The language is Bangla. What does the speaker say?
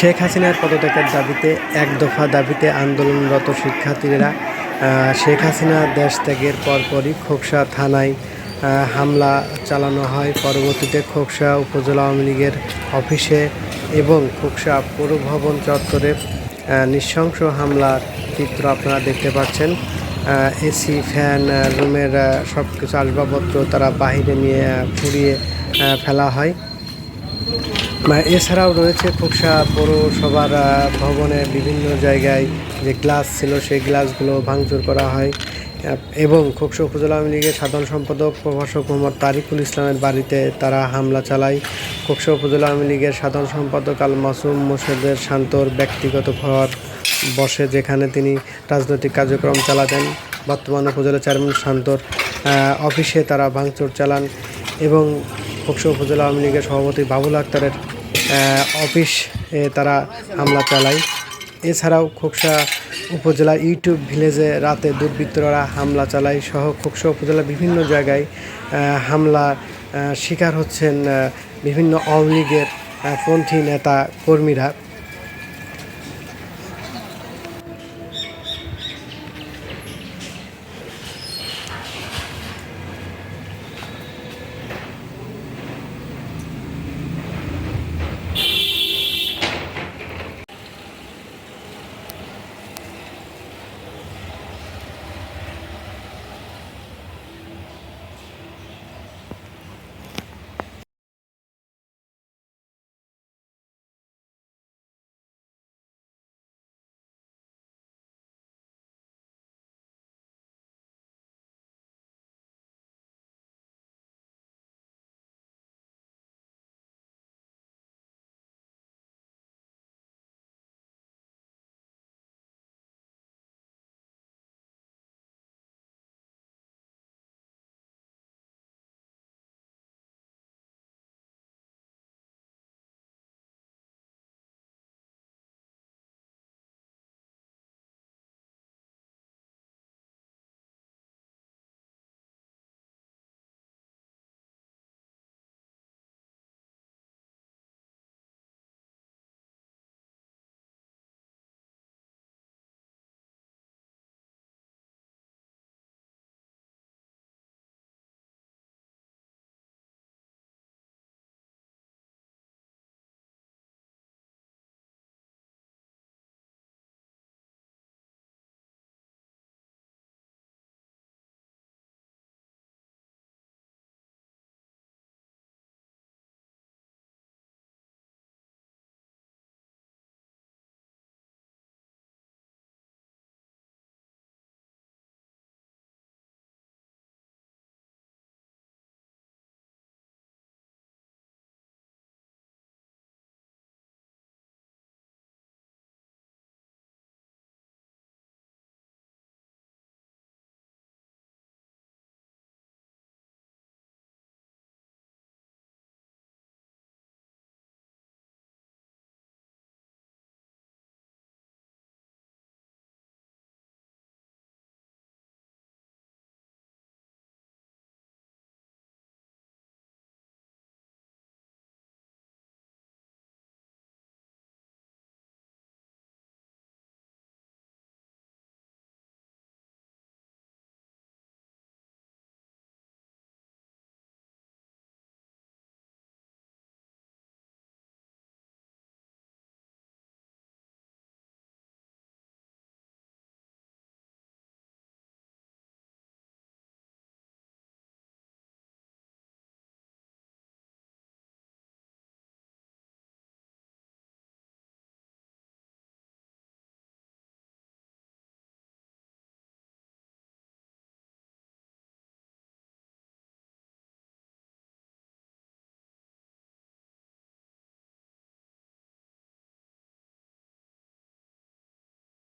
শেখ হাসিনার পদত্যাগের দাবিতে এক দফা দাবিতে আন্দোলনরত শিক্ষার্থীরা শেখ হাসিনা দেশ ত্যাগের পরপরই খোকসা থানায় হামলা চালানো হয়। পরবর্তীতে খোকসা উপজেলা আওয়ামী লীগের অফিসে এবং খোকসা পৌর ভবন চত্বরে নৃশংস হামলার চিত্র আপনারা দেখতে পাচ্ছেন। এসি, ফ্যান, রুমের সব কিছু আসবাবপত্র তারা বাহিরে নিয়ে পুড়িয়ে ফেলা হয়। এছাড়াও রয়েছে খোকসা পৌরসভার আহ, ভবনের বিভিন্ন জায়গায় যে গ্লাস ছিল সেই গ্লাসগুলো ভাঙচুর করা হয়। এবং খোকসা উপজেলা আওয়ামী লীগের সাধারণ সম্পাদক প্রভাষক মোহাম্মদ তারিকুল ইসলামের বাড়িতে তারা হামলা চালায়। খোকসা উপজেলা আওয়ামী লীগের সাধারণ সম্পাদক আল মাসুম মোর্শেদের শান্তর ব্যক্তিগত ঘর বসে যেখানে তিনি রাজনৈতিক কার্যক্রম চালাতেন। বর্তমান উপজেলা চেয়ারম্যান শান্তর অফিসে তারা ভাঙচুর চালান এবং খোকসা উপজেলা আওয়ামী লীগের সভাপতি বাবুল আক্তারের অফিস তারা হামলা চালায়। এছাড়াও খোকসা উপজেলা ইউটিউব ভিলেজে রাতে দুর্বৃত্তরা হামলা চালায় সহ খোকসা উপজেলা বিভিন্ন জায়গায় হামলা শিকার হচ্ছেন বিভিন্ন আওয়ামী লীগের পন্থী নেতা কর্মীরা।